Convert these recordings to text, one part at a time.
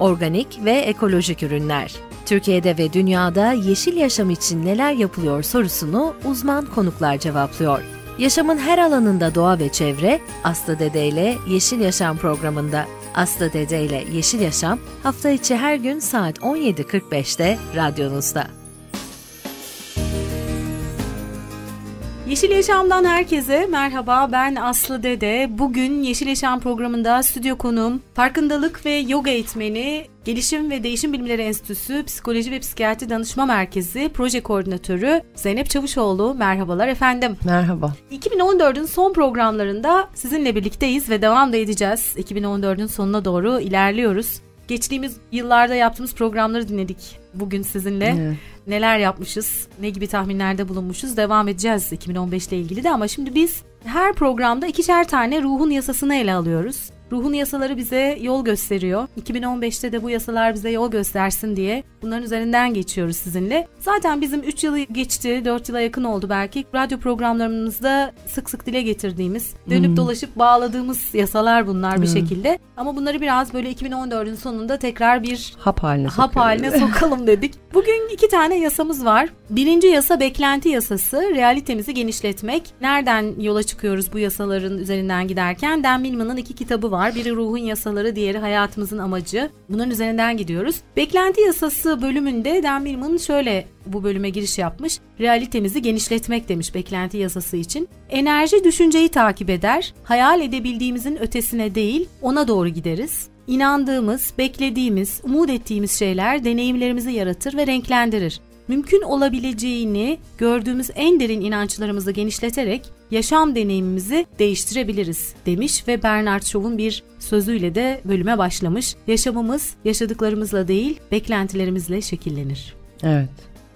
organik ve ekolojik ürünler. Türkiye'de ve dünyada yeşil yaşam için neler yapılıyor sorusunu uzman konuklar cevaplıyor. Yaşamın her alanında doğa ve çevre Aslı Dede ile Yeşil Yaşam programında. Aslı Dede ile Yeşil Yaşam hafta içi her gün saat 17.45'te radyonuzda. Yeşil Yaşam'dan herkese merhaba ben Aslı Dede. Bugün Yeşil Yaşam programında stüdyo konuğum farkındalık ve yoga eğitmeni Gelişim ve Değişim Bilimleri Enstitüsü Psikoloji ve Psikiyatri Danışma Merkezi Proje Koordinatörü Zeynep Çavuşoğlu. Merhabalar efendim. Merhaba. 2014'ün son programlarında sizinle birlikteyiz ve devam da edeceğiz. 2014'ün sonuna doğru ilerliyoruz. Geçtiğimiz yıllarda yaptığımız programları dinledik bugün sizinle. Evet. Neler yapmışız, ne gibi tahminlerde bulunmuşuz devam edeceğiz 2015 ile ilgili de ama şimdi biz her programda ikişer tane ruhun yasasını ele alıyoruz. Ruhun yasaları bize yol gösteriyor. 2015'te de bu yasalar bize yol göstersin diye bunların üzerinden geçiyoruz sizinle. Zaten bizim 3 yılı geçti, 4 yıla yakın oldu belki. Radyo programlarımızda sık sık dile getirdiğimiz, dönüp hmm. dolaşıp bağladığımız yasalar bunlar hmm. bir şekilde. Ama bunları biraz böyle 2014'ün sonunda tekrar bir hap haline, hap haline sokalım dedik. Bugün iki tane yasamız var. Birinci yasa beklenti yasası. Realitemizi genişletmek. Nereden yola çıkıyoruz bu yasaların üzerinden giderken? Dan Millman'ın iki kitabı var. Biri ruhun yasaları, diğeri hayatımızın amacı. Bunların üzerinden gidiyoruz. Beklenti yasası bölümünde Dan Millman şöyle bu bölüme giriş yapmış. Realitemizi genişletmek demiş beklenti yasası için. Enerji düşünceyi takip eder. Hayal edebildiğimizin ötesine değil, ona doğru gideriz. İnandığımız, beklediğimiz, umut ettiğimiz şeyler deneyimlerimizi yaratır ve renklendirir. Mümkün olabileceğini gördüğümüz en derin inançlarımızı genişleterek yaşam deneyimimizi değiştirebiliriz demiş ve Bernard Shaw'un bir sözüyle de bölüme başlamış. Yaşamımız yaşadıklarımızla değil, beklentilerimizle şekillenir. Evet.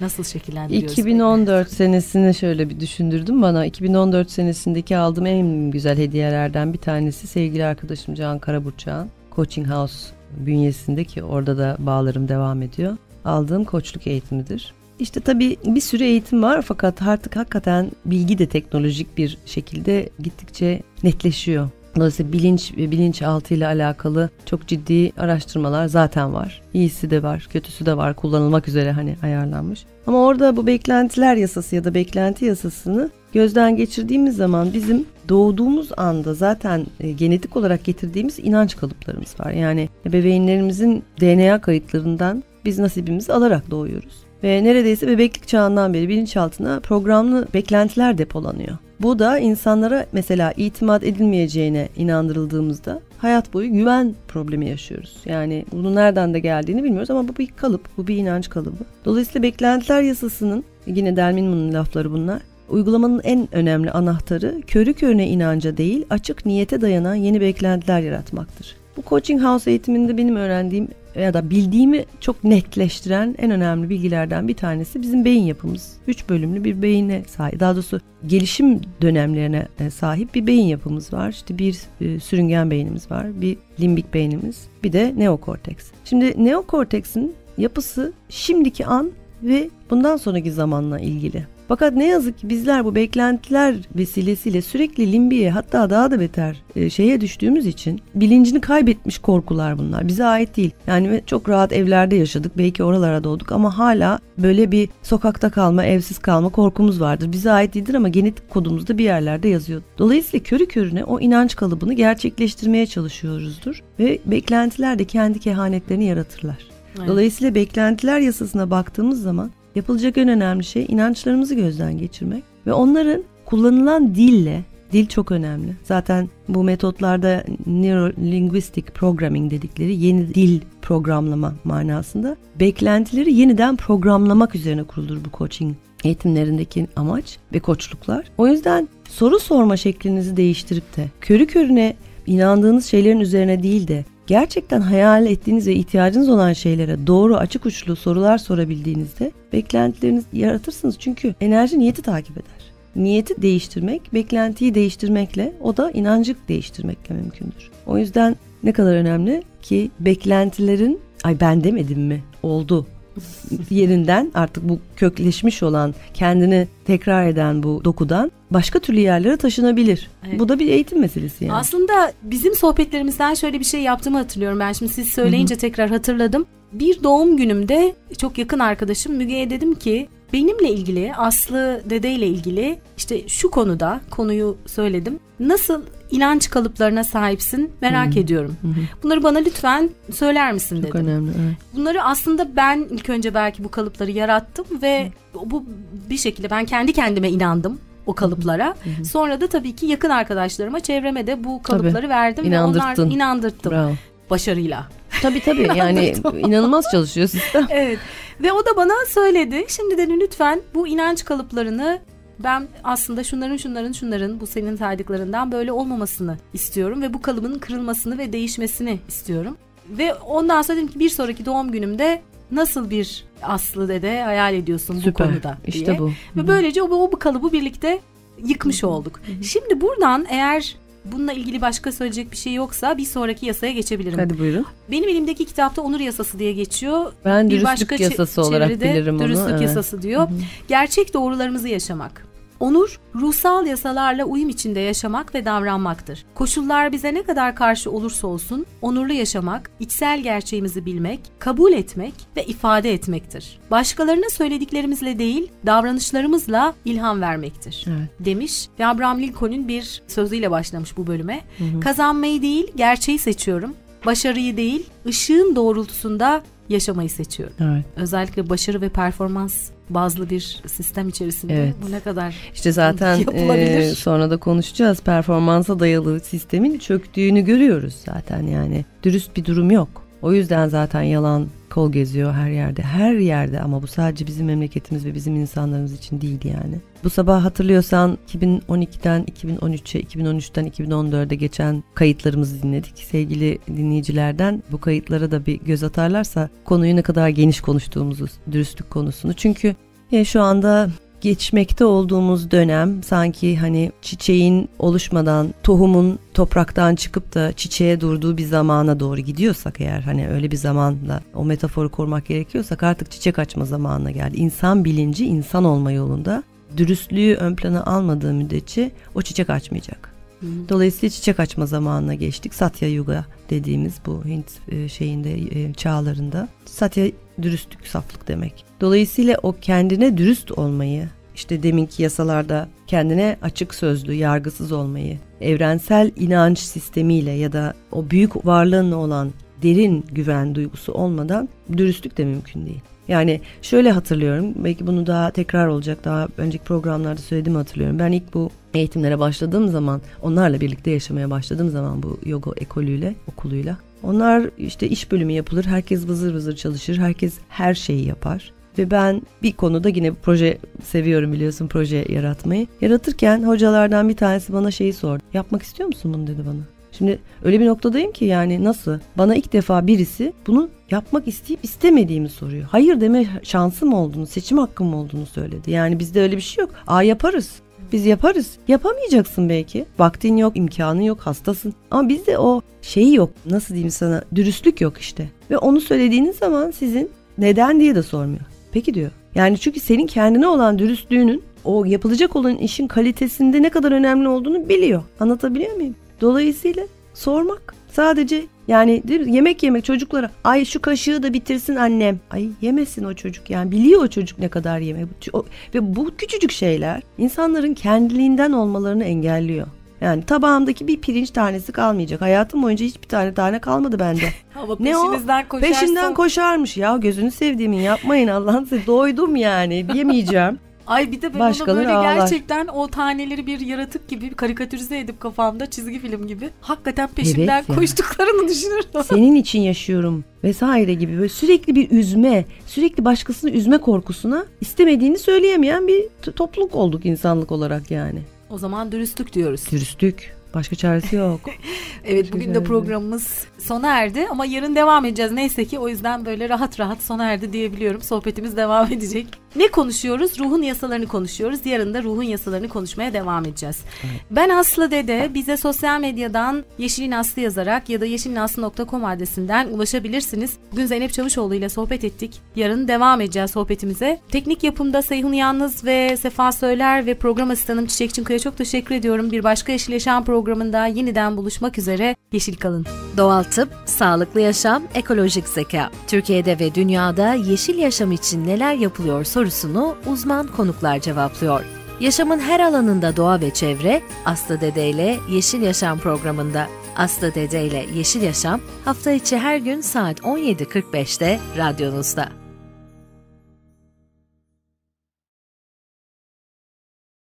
Nasıl şekillendiriyoruz? 2014 peki? senesini şöyle bir düşündürdüm bana. 2014 senesindeki aldığım en güzel hediyelerden bir tanesi sevgili arkadaşım Can Karaburçak'ın Coaching House bünyesinde ki orada da bağlarım devam ediyor. Aldığım koçluk eğitimidir. İşte tabii bir sürü eğitim var fakat artık hakikaten bilgi de teknolojik bir şekilde gittikçe netleşiyor. Dolayısıyla bilinç ve bilinçaltı ile alakalı çok ciddi araştırmalar zaten var. İyisi de var, kötüsü de var, kullanılmak üzere hani ayarlanmış. Ama orada bu beklentiler yasası ya da beklenti yasasını gözden geçirdiğimiz zaman bizim doğduğumuz anda zaten e, genetik olarak getirdiğimiz inanç kalıplarımız var. Yani bebeğinlerimizin DNA kayıtlarından biz nasibimizi alarak doğuyoruz. Ve neredeyse bebeklik çağından beri bilinçaltına programlı beklentiler depolanıyor. Bu da insanlara mesela itimat edilmeyeceğine inandırıldığımızda hayat boyu güven problemi yaşıyoruz. Yani bunun nereden de geldiğini bilmiyoruz ama bu bir kalıp, bu bir inanç kalıbı. Dolayısıyla beklentiler yasasının, yine Delminman'ın lafları bunlar, uygulamanın en önemli anahtarı körü körüne inanca değil açık niyete dayanan yeni beklentiler yaratmaktır. Bu coaching house eğitiminde benim öğrendiğim ya da bildiğimi çok netleştiren en önemli bilgilerden bir tanesi bizim beyin yapımız. Üç bölümlü bir beyine sahip. Daha doğrusu gelişim dönemlerine e, sahip bir beyin yapımız var. İşte bir e, sürüngen beynimiz var, bir limbik beynimiz, bir de neokorteks. Şimdi neokorteksin yapısı şimdiki an ve bundan sonraki zamanla ilgili. Fakat ne yazık ki bizler bu beklentiler vesilesiyle sürekli limbiye hatta daha da beter e, şeye düştüğümüz için bilincini kaybetmiş korkular bunlar. Bize ait değil. Yani çok rahat evlerde yaşadık. Belki oralara doğduk ama hala böyle bir sokakta kalma, evsiz kalma korkumuz vardır. Bize ait değildir ama genetik kodumuzda bir yerlerde yazıyor. Dolayısıyla körü körüne o inanç kalıbını gerçekleştirmeye çalışıyoruzdur ve beklentiler de kendi kehanetlerini yaratırlar. Dolayısıyla beklentiler yasasına baktığımız zaman Yapılacak en önemli şey inançlarımızı gözden geçirmek ve onların kullanılan dille Dil çok önemli. Zaten bu metotlarda neurolinguistic programming dedikleri yeni dil programlama manasında beklentileri yeniden programlamak üzerine kurulur bu coaching eğitimlerindeki amaç ve koçluklar. O yüzden soru sorma şeklinizi değiştirip de körü körüne inandığınız şeylerin üzerine değil de gerçekten hayal ettiğiniz ve ihtiyacınız olan şeylere doğru açık uçlu sorular sorabildiğinizde beklentilerinizi yaratırsınız. Çünkü enerji niyeti takip eder. Niyeti değiştirmek, beklentiyi değiştirmekle o da inancı değiştirmekle mümkündür. O yüzden ne kadar önemli ki beklentilerin ay ben demedim mi oldu yerinden artık bu kökleşmiş olan kendini tekrar eden bu dokudan başka türlü yerlere taşınabilir. Evet. Bu da bir eğitim meselesi yani. Aslında bizim sohbetlerimizden şöyle bir şey yaptığımı hatırlıyorum. Ben şimdi siz söyleyince Hı-hı. tekrar hatırladım. Bir doğum günümde çok yakın arkadaşım Müge'ye dedim ki benimle ilgili Aslı Dede ile ilgili işte şu konuda konuyu söyledim. Nasıl inanç kalıplarına sahipsin merak hmm. ediyorum. Hmm. Bunları bana lütfen söyler misin dedim. Çok önemli. Evet. Bunları aslında ben ilk önce belki bu kalıpları yarattım ve hmm. bu bir şekilde ben kendi kendime inandım o kalıplara. Hı Sonra da tabii ki yakın arkadaşlarıma, çevreme de bu kalıpları tabii. verdim İnandırttın. ve onlar inandırttım. Bravo. Başarıyla. Tabii tabii yani inanılmaz çalışıyor sistem. evet ve o da bana söyledi. Şimdi dedi lütfen bu inanç kalıplarını ben aslında şunların şunların şunların bu senin saydıklarından böyle olmamasını istiyorum ve bu kalıbın kırılmasını ve değişmesini istiyorum. Ve ondan sonra dedim ki bir sonraki doğum günümde nasıl bir Aslı dede hayal ediyorsun Süper. bu konuda diye. İşte bu. Ve böylece o, o bu kalıbı birlikte yıkmış olduk. Şimdi buradan eğer bununla ilgili başka söyleyecek bir şey yoksa bir sonraki yasaya geçebilirim. Hadi buyurun. Benim elimdeki kitapta onur yasası diye geçiyor. Ben bir dürüstlük başka yasası olarak bilirim onu. Dürüstlük evet. yasası diyor. Hı-hı. Gerçek doğrularımızı yaşamak. Onur, ruhsal yasalarla uyum içinde yaşamak ve davranmaktır. Koşullar bize ne kadar karşı olursa olsun, onurlu yaşamak, içsel gerçeğimizi bilmek, kabul etmek ve ifade etmektir. Başkalarına söylediklerimizle değil, davranışlarımızla ilham vermektir. Evet. Demiş ve Abraham Lincoln'un bir sözüyle başlamış bu bölüme. Hı hı. Kazanmayı değil, gerçeği seçiyorum. Başarıyı değil, ışığın doğrultusunda yaşamayı seçiyorum. Evet. Özellikle başarı ve performans bazlı bir sistem içerisinde evet. bu ne kadar işte zaten e, sonra da konuşacağız performansa dayalı sistemin çöktüğünü görüyoruz zaten yani dürüst bir durum yok. O yüzden zaten yalan kol geziyor her yerde. Her yerde ama bu sadece bizim memleketimiz ve bizim insanlarımız için değil yani. Bu sabah hatırlıyorsan 2012'den 2013'e, 2013'ten 2014'e geçen kayıtlarımızı dinledik. Sevgili dinleyicilerden bu kayıtlara da bir göz atarlarsa konuyu ne kadar geniş konuştuğumuzu, dürüstlük konusunu. Çünkü ya şu anda geçmekte olduğumuz dönem sanki hani çiçeğin oluşmadan tohumun topraktan çıkıp da çiçeğe durduğu bir zamana doğru gidiyorsak eğer hani öyle bir zamanla o metaforu kurmak gerekiyorsak artık çiçek açma zamanına geldi. İnsan bilinci insan olma yolunda dürüstlüğü ön plana almadığı müddetçe o çiçek açmayacak. Dolayısıyla çiçek açma zamanına geçtik. Satya Yuga dediğimiz bu Hint e, şeyinde e, çağlarında. Satya dürüstlük, saflık demek. Dolayısıyla o kendine dürüst olmayı, işte deminki yasalarda kendine açık sözlü, yargısız olmayı, evrensel inanç sistemiyle ya da o büyük varlığınla olan derin güven duygusu olmadan dürüstlük de mümkün değil. Yani şöyle hatırlıyorum, belki bunu daha tekrar olacak, daha önceki programlarda söylediğimi hatırlıyorum. Ben ilk bu eğitimlere başladığım zaman, onlarla birlikte yaşamaya başladığım zaman bu yoga ekolüyle, okuluyla. Onlar işte iş bölümü yapılır, herkes vızır vızır çalışır, herkes her şeyi yapar. Ve ben bir konuda yine proje seviyorum biliyorsun proje yaratmayı. Yaratırken hocalardan bir tanesi bana şeyi sordu. Yapmak istiyor musun bunu dedi bana. Şimdi öyle bir noktadayım ki yani nasıl? Bana ilk defa birisi bunu yapmak isteyip istemediğimi soruyor. Hayır deme şansım olduğunu, seçim hakkım olduğunu söyledi. Yani bizde öyle bir şey yok. Aa yaparız. Biz yaparız. Yapamayacaksın belki. Vaktin yok, imkanın yok, hastasın. Ama bizde o şeyi yok. Nasıl diyeyim sana? Dürüstlük yok işte. Ve onu söylediğiniz zaman sizin neden diye de sormuyor. Peki diyor. Yani çünkü senin kendine olan dürüstlüğünün o yapılacak olan işin kalitesinde ne kadar önemli olduğunu biliyor. Anlatabiliyor muyum? Dolayısıyla sormak sadece yani değil mi? yemek yemek çocuklara ay şu kaşığı da bitirsin annem. Ay yemesin o çocuk yani biliyor o çocuk ne kadar yemek. Ve bu küçücük şeyler insanların kendiliğinden olmalarını engelliyor. Yani tabağımdaki bir pirinç tanesi kalmayacak. Hayatım boyunca hiçbir tane tane kalmadı bende. Ama ne o? Koşarsan... Peşinden koşarmış ya. Gözünü sevdiğimin yapmayın Allah'ın size. Doydum yani. Yemeyeceğim. Ay bir de ben Başkaları onu böyle ağlar. gerçekten o taneleri bir yaratık gibi karikatürize edip kafamda çizgi film gibi hakikaten peşimden evet koştuklarını düşünüyorum. Senin için yaşıyorum vesaire gibi böyle sürekli bir üzme, sürekli başkasını üzme korkusuna istemediğini söyleyemeyen bir topluluk olduk insanlık olarak yani. O zaman dürüstlük diyoruz. Dürüstlük. Başka çaresi yok. evet Başka bugün de programımız sona erdi ama yarın devam edeceğiz neyse ki o yüzden böyle rahat rahat sona erdi diyebiliyorum. Sohbetimiz devam edecek. Ne konuşuyoruz? Ruhun yasalarını konuşuyoruz. Yarın da ruhun yasalarını konuşmaya devam edeceğiz. Evet. Ben Aslı Dede. Bize sosyal medyadan Yeşilin Aslı yazarak ya da yeşilinaslı.com adresinden ulaşabilirsiniz. Bugün Zeynep Çavuşoğlu ile sohbet ettik. Yarın devam edeceğiz sohbetimize. Teknik yapımda Seyhun Yalnız ve Sefa Söyler ve program asistanım Çiçek Çınkaya çok teşekkür ediyorum. Bir başka Yeşil Yaşam programında yeniden buluşmak üzere. Yeşil kalın. Doğal tıp, sağlıklı yaşam, ekolojik zeka. Türkiye'de ve dünyada yeşil yaşam için neler yapılıyor sorusunu uzman konuklar cevaplıyor. Yaşamın her alanında doğa ve çevre Aslı Dede ile Yeşil Yaşam programında. Aslı Dede ile Yeşil Yaşam hafta içi her gün saat 17.45'te radyonuzda.